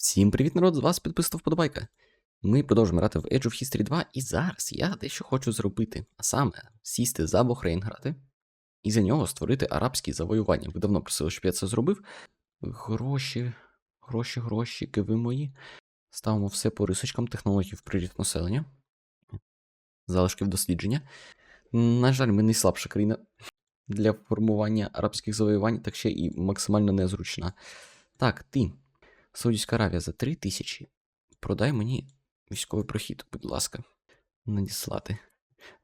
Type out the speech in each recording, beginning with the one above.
Всім привіт, народ! З вас підписав вподобайка. Ми продовжуємо грати в Age of History 2, і зараз я дещо хочу зробити, а саме сісти за Бохрейн грати, і за нього створити арабські завоювання. Ви давно просили, щоб я це зробив. Гроші, гроші, гроші, киви мої. Ставимо все по рисочкам технологій в приріст населення. Залишки в дослідження. На жаль, ми найслабша країна для формування арабських завоювань, так ще і максимально незручна. Так, ти. Саудівська Аравія за 3 тисячі. Продай мені військовий прохід, будь ласка. Надіслати.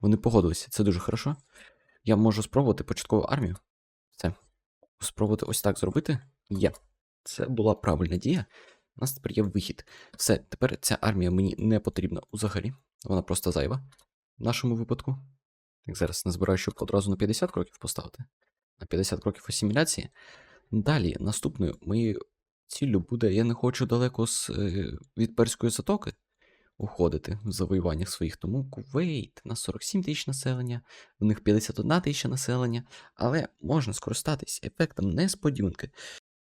Вони погодилися, це дуже хорошо. Я можу спробувати початкову армію. Це. Спробувати ось так зробити. Є. Це була правильна дія. У нас тепер є вихід. Все, тепер ця армія мені не потрібна взагалі. Вона просто зайва. В нашому випадку. Так, зараз не збираю, щоб одразу на 50 кроків поставити. На 50 кроків асиміляції. Далі, наступною моєю ціллю буде, я не хочу далеко з, е, від перської затоки уходити в завоюваннях своїх. Тому Кувейт на 47 тисяч населення, в них 51 тисяча населення, але можна скористатись ефектом несподіванки.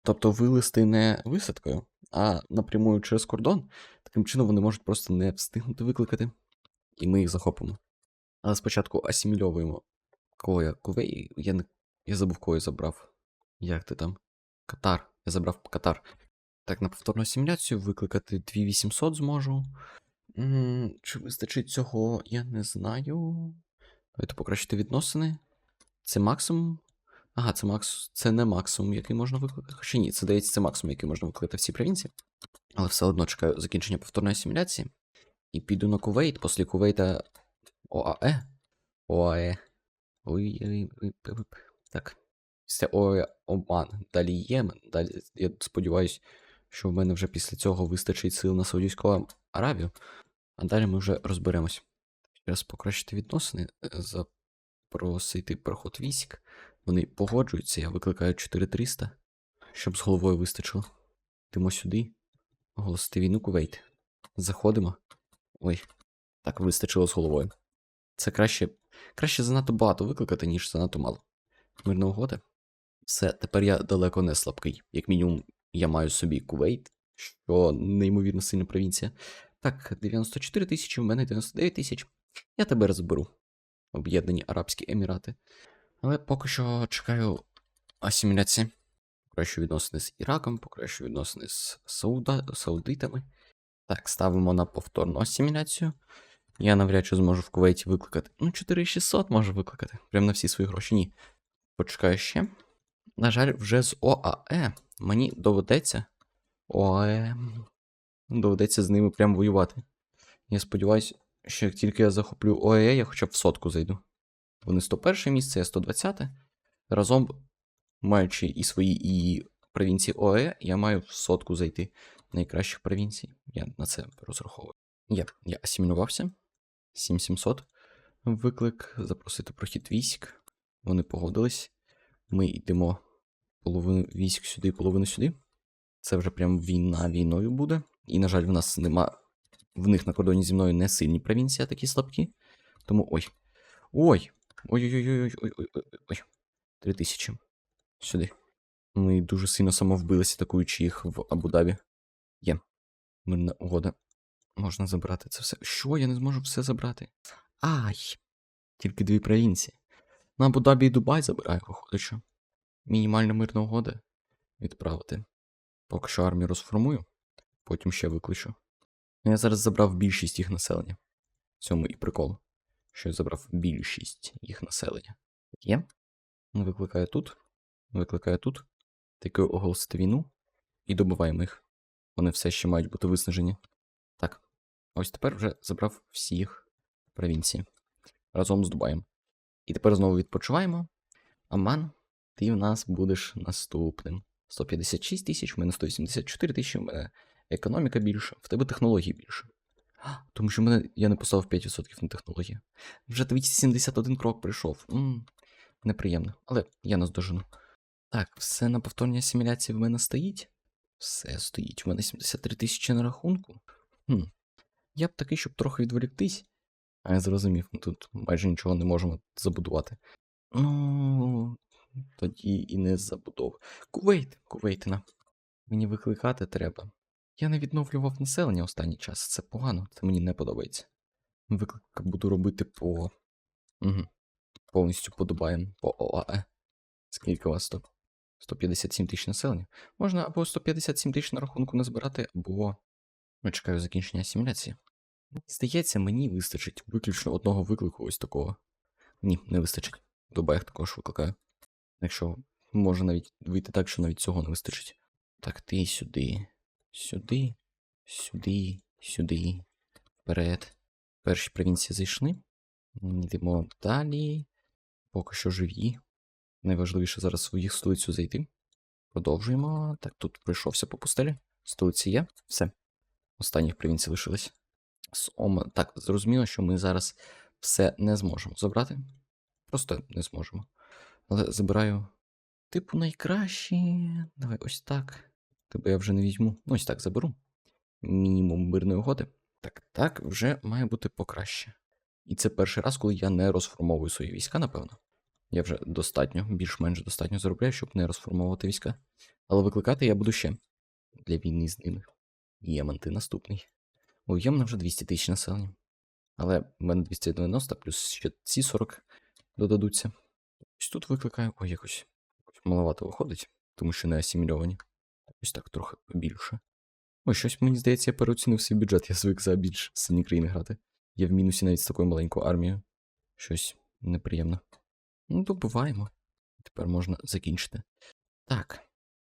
Тобто вилисти не висадкою, а напрямую через кордон. Таким чином вони можуть просто не встигнути викликати, і ми їх захопимо. Але спочатку асимільовуємо кого я Кувей. Я не я забув, я забрав. Як ти там? Катар. Я забрав Катар. Так, на повторну асиміляцію викликати 2800 зможу. М, Чи вистачить цього, я не знаю. Давайте покращити відносини. Це максимум. Ага, це макс... це не максимум, який можна викликати. Хоча ні, це здається, це максимум, який можна викликати в цій провінції. Але все одно чекаю закінчення повторної асиміляції. І піду на Кувейт. Після Кувейта ОАЕ. ОАЕ. Ой, ой, ой. Так. Це Оман. Далі Ємен. Далі, я сподіваюся, що в мене вже після цього вистачить сил на Саудівську Аравію. А далі ми вже розберемось. Зараз покращити відносини, е, запросити проход військ. Вони погоджуються, я викликаю 4300, щоб з головою вистачило. Йдемо сюди. Оголосити війну Кувейт. Заходимо. Ой, так вистачило з головою. Це краще. Краще занадто багато викликати, ніж занадто мало. Мирна угода. Все, тепер я далеко не слабкий. Як мінімум, я маю собі Кувейт, що неймовірно сильна провінція. Так, 94 тисячі, в мене 99 тисяч. Я тебе розберу. Об'єднані Арабські Емірати. Але поки що чекаю асиміляції. Покращу відносини з Іраком, покращу відносини з Сауда... Саудитами. Так, ставимо на повторну асиміляцію. Я навряд чи зможу в Кувейті викликати. Ну, 4600 можу викликати. Прям на всі свої гроші. Ні. Почекаю ще. На жаль, вже з ОАЕ мені доведеться. ОАЕ. Доведеться з ними прям воювати. Я сподіваюся, що як тільки я захоплю ОАЕ, я хоча б в сотку зайду. Вони 101 місце, я 120. Разом, маючи і свої, і провінції ОАЕ, я маю в сотку зайти найкращих провінцій. Я на це розраховую. Є, я асимілювався. 7700. Виклик, запросити прохід військ. Вони погодились. Ми йдемо половину військ сюди, половину сюди. Це вже прям війна війною буде. І, на жаль, в нас нема. В них на кордоні зі мною не сильні провінції, а такі слабкі. Тому ой. Ой! Ой-ой-ой-ой-ой-ой-ой. Три тисячі. Сюди. Ми дуже сильно самовбилися, атакуючи їх в Абу-Дабі. Є. Мирна угода. Можна забрати це все. Що? Я не зможу все забрати. Ай! Тільки дві провінції. На Абу-Дабі і Дубай забираю, виходить, що. Мінімальна мирна угода відправити. Поки що армію розформую, потім ще викличу. Ну, Я зараз забрав більшість їх населення. В цьому і прикол. Що я забрав більшість їх населення. Є? Викликаю тут. Викликаю тут. Таки оголосити війну. І добиваємо їх. Вони все ще мають бути виснажені. Так. Ось тепер вже забрав всі їх провінції. Разом з Дубаєм. І тепер знову відпочиваємо. Аман, ти в нас будеш наступним. 156 тисяч, в мене 184 тисячі, в мене економіка більша, в тебе технології більше. А, Тому що в мене я не поставив 5% на технології. Вже 271 крок прийшов. М-м, неприємно, але я наздожену. Так, все на повторній асиміляції в мене стоїть. Все стоїть. У мене 73 тисячі на рахунку. Хм. Я б такий, щоб трохи відволіктись. А я зрозумів, тут майже нічого не можемо забудувати. Ну, тоді і не забудов. Кувейт, Кувейтина. Мені викликати треба. Я не відновлював населення останній час. Це погано, це мені не подобається. Виклик буду робити по. Угу. Повністю по Дубаям, по ОАЕ. Скільки у вас тут? 157 тисяч населення. Можна або 157 тисяч на рахунку назбирати, або. Ну, чекаю закінчення асиміляції. Здається, мені вистачить виключно одного виклику ось такого. Ні, не вистачить. Дубаях також викликаю. Якщо може навіть вийти так, що навіть цього не вистачить. Так, ти сюди, сюди, сюди, сюди. Вперед. Перші провінції зайшли. Йдемо далі. Поки що живі. Найважливіше зараз в їх столицю зайти. Продовжуємо. Так, тут пройшовся по пустелі. Столиці є. Все. Останніх провінцій лишилось. Так, зрозуміло, що ми зараз все не зможемо забрати. Просто не зможемо. Але забираю. Типу, найкращі. Давай ось так. Тебе я вже не візьму. Ну, ось так заберу. Мінімум мирної угоди. Так, так, вже має бути покраще. І це перший раз, коли я не розформовую свої війська, напевно. Я вже достатньо, більш-менш достатньо заробляю, щоб не розформовувати війська. Але викликати я буду ще для війни з ними. Ємен, ти наступний. У Ємена вже 200 тисяч населення. Але в мене 290 плюс ще ці 40 додадуться. Ось тут викликаю. Ой, якось, маловато виходить, тому що не асимільовані. Ось так трохи побільше. Ой, щось мені здається, я переоцінив свій бюджет, я звик за більш сильні країни грати. Я в мінусі навіть з такою маленькою армією. Щось неприємно. Ну, добуваємо. Тепер можна закінчити. Так.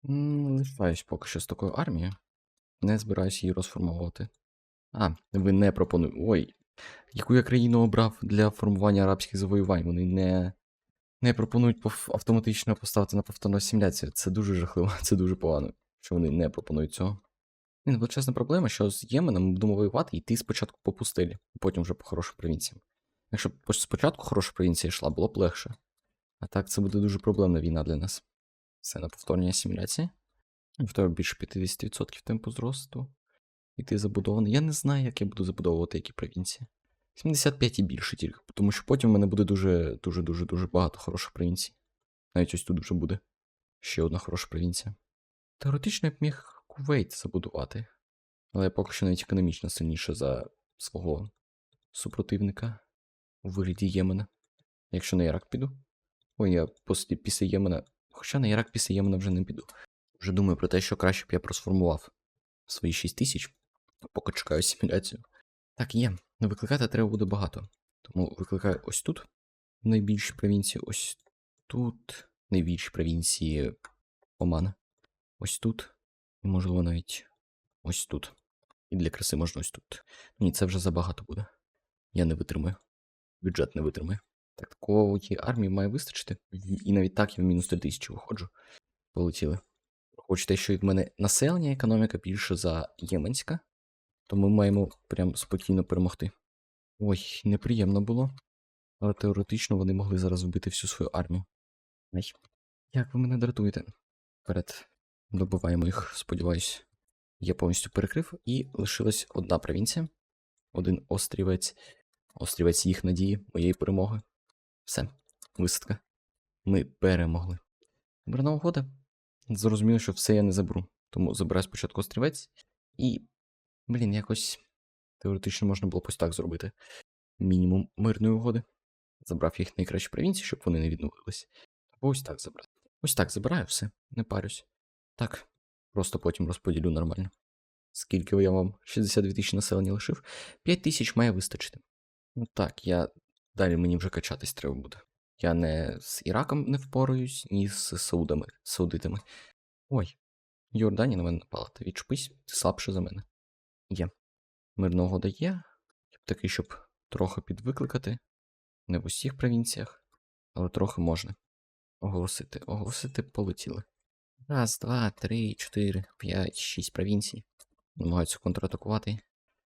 Лишаюсь поки що з такою армією. Не збираюсь її розформовувати. А, ви не пропонуєте. Ой. Яку я країну обрав для формування арабських завоювань? Вони не. Не пропонують автоматично поставити на повторну асиміляцію. Це дуже жахливо, це дуже погано, що вони не пропонують цього. Ні, величезна проблема, що з Єменом ми будемо воювати і йти спочатку по пустелі, а потім вже по хорошим провінціям. Якщо б спочатку хороша провінція йшла, було б легше. А так це буде дуже проблемна війна для нас. Це на повторній асиміляції. В тебе більше 50% темпу зросту. І ти забудований. Я не знаю, як я буду забудовувати які провінції. 75 і більше тільки, тому що потім в мене буде дуже, дуже, багато хороших провінцій. Навіть ось тут вже буде ще одна хороша провінція. Теоретично я б міг Кувейт забудувати, але я поки що навіть економічно сильніше за свого супротивника у вигляді Ємена. Якщо на Ірак піду. Ой, я після Ємена. Хоча на Ірак після Ємена вже не піду. Вже думаю про те, що краще б я просформував свої 6 тисяч, поки чекаю асиміляцію. Так, є. Викликати треба буде багато. Тому викликаю ось тут найбільші провінції, ось тут найбільші провінції Омана. Ось тут. І, можливо, навіть ось тут. І для краси можна ось тут. Ні, це вже забагато буде. Я не витримаю. Бюджет не витримає. Так, такої армії має вистачити. І навіть так я в мінус 3 тисячі виходжу. Полетіли. Хочете, що в мене населення, економіка більше за Єменська, то ми маємо прям спокійно перемогти. Ой, неприємно було. Але теоретично вони могли зараз вбити всю свою армію. Ай. Як ви мене дратуєте? Вперед. Добиваємо їх, сподіваюсь. Я повністю перекрив, і лишилась одна провінція. Один острівець. Острівець їх надії, моєї перемоги. Все, висадка. Ми перемогли. Мирна угода. Зрозуміло, що все я не заберу. Тому забираю спочатку острівець і. Блін, якось теоретично можна було ось так зробити. Мінімум мирної угоди. Забрав їх найкращі провінції, щоб вони не відновились. Або ось так забрати. Ось так забираю все, не парюсь. Так, просто потім розподілю нормально. Скільки я вам 62 тисячі населення лишив? 5 тисяч має вистачити. Ну так, я. Далі мені вже качатись треба буде. Я не з Іраком не впораюсь, ні з Саудами, Саудитами. Ой, Йорданія на мене напала. Ти відчепись, ти слабше за мене. Є. Мирна угода є. Такий, щоб трохи підвикликати. Не в усіх провінціях, але трохи можна. Оголосити. Оголосити полетіли. Раз, два, три, чотири, п'ять, шість провінцій. Намагаються контратакувати.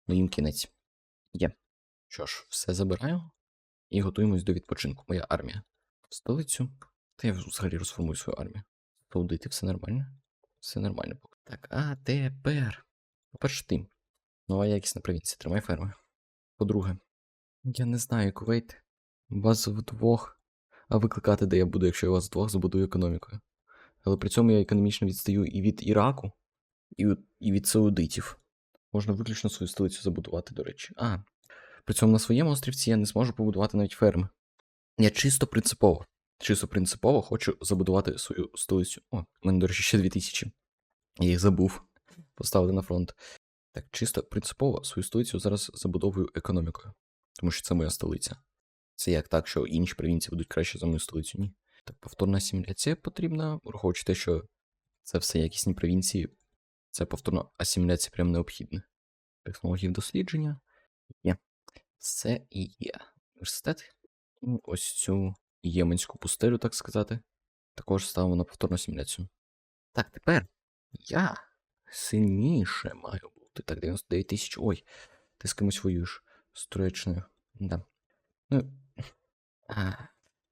Ну їм кінець. Є. Що ж, все забираю. І готуємось до відпочинку. Моя армія. В столицю. Та я взагалі розформую свою армію. Саудити, все нормально? Все нормально. поки. Так, а тепер. По-перше, ти. Нова якісна провінція. Тримай ферми. По-друге, я не знаю, Кувейт. Вас вдвох. А викликати, де я буду, якщо я вас вдвох забудую економікою. Але при цьому я економічно відстаю і від Іраку, і, від- і від саудитів. Можна виключно свою столицю забудувати, до речі. А, при цьому на своєму острівці я не зможу побудувати навіть ферми. Я чисто принципово, чисто принципово хочу забудувати свою столицю. О, в мене, до речі, ще 2000. Я їх забув поставити на фронт. Так, чисто принципово свою столицю зараз забудовую економікою, тому що це моя столиця. Це як так, що інші провінції будуть краще за мою столицю? Ні. Так, повторна асиміляція потрібна, враховуючи те, що це все якісні провінції, це повторна асиміляція прям необхідна. Технології дослідження є. Це і є. Університет. Ось цю єменську пустелю, так сказати, також ставимо на повторну асиміляцію. Так, тепер я сильніше маю бути. Так, 99 тисяч. Ой, ти з кимось воюєш. З Туреччиною. Да. Ну. А,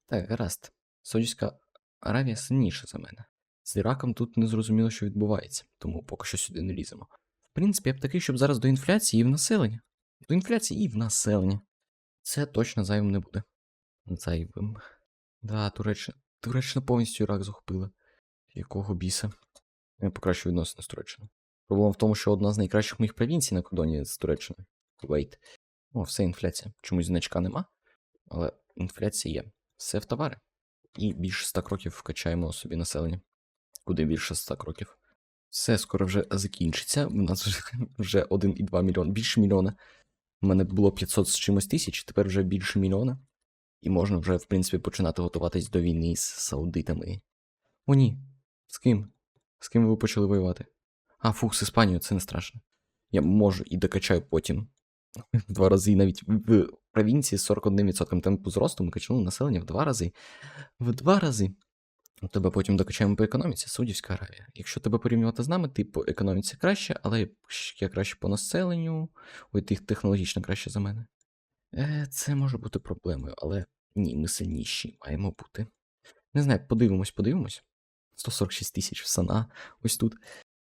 так, гаразд. Саудівська Аравія сильніша за мене. З Іраком тут не зрозуміло, що відбувається, тому поки що сюди не ліземо. В принципі, я б такий, щоб зараз до інфляції і в населення. До інфляції і в населення. Це точно зайвим не буде. Зайвим. Да, Туреччина. Туреччина повністю Ірак захопила. Якого біса? Я покращу відносини з Туреччиною. Проблема в тому, що одна з найкращих моїх провінцій на кордоні з Туреччиною. Кувейт. О, все інфляція. Чомусь значка нема, але інфляція є. Все в товари. І більше 100 кроків вкачаємо собі населення. Куди більше 100 кроків. Все скоро вже закінчиться. У нас вже, вже 1,2 мільйона, більше мільйона. У мене було 500 з чимось тисяч, тепер вже більше мільйона. І можна вже, в принципі, починати готуватись до війни з саудитами. О, ні. З ким? З ким ви почали воювати? А, фух, з Іспанією, це не страшно. Я можу і докачаю потім. В два рази навіть в провінції з 41% темпу зросту ми качнули населення в два рази. В два рази. Тебе потім докачаємо по економіці Саудівська Аравія. Якщо тебе порівнювати з нами, ти по економіці краще, але я краще по населенню. Ой, ти технологічно краще за мене. Е, це може бути проблемою, але ні, ми сильніші маємо бути. Не знаю, подивимось, подивимось. 146 тисяч в сана, ось тут.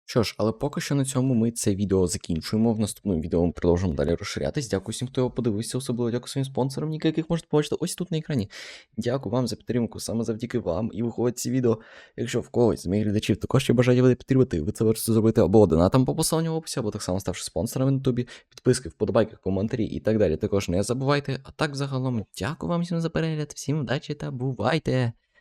Що ж, але поки що на цьому ми це відео закінчуємо. В наступному відео ми продовжимо далі розширятись. Дякую всім, хто його подивився, особливо дякую своїм спонсорам, яких можете побачити ось тут на екрані. Дякую вам за підтримку, саме завдяки вам і виходить ці відео. Якщо в когось з моїх глядачів також є бажання буде підтримати, ви це можете зробити або донатом по посиланню в описі, або так само ставши спонсорами на ютубі, підписки, вподобайки, коментарі і так далі. Також не забувайте. А так загалом, дякую вам всім за перегляд, всім удачі та бувайте!